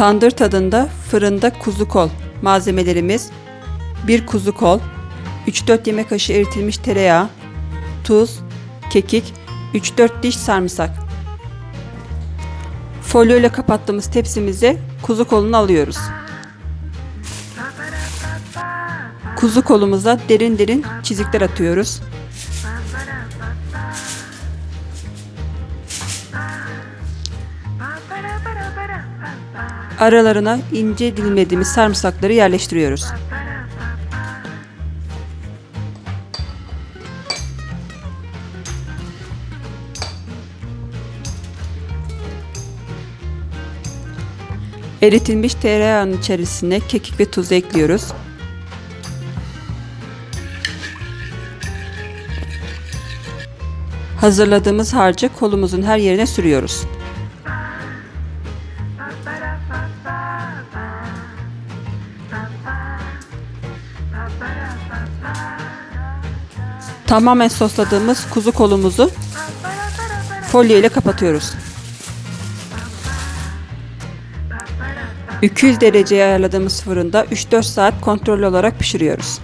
Tandır tadında fırında kuzu kol. Malzemelerimiz 1 kuzu kol, 3-4 yemek kaşığı eritilmiş tereyağı, tuz, kekik, 3-4 diş sarımsak. Folyo ile kapattığımız tepsimize kuzu kolunu alıyoruz. Kuzu kolumuza derin derin çizikler atıyoruz. Aralarına ince dilimlediğimiz sarımsakları yerleştiriyoruz. Eritilmiş tereyağının içerisine kekik ve tuzu ekliyoruz. Hazırladığımız harcı kolumuzun her yerine sürüyoruz. Tamamen sosladığımız kuzu kolumuzu folyo ile kapatıyoruz. 200 dereceye ayarladığımız fırında 3-4 saat kontrollü olarak pişiriyoruz.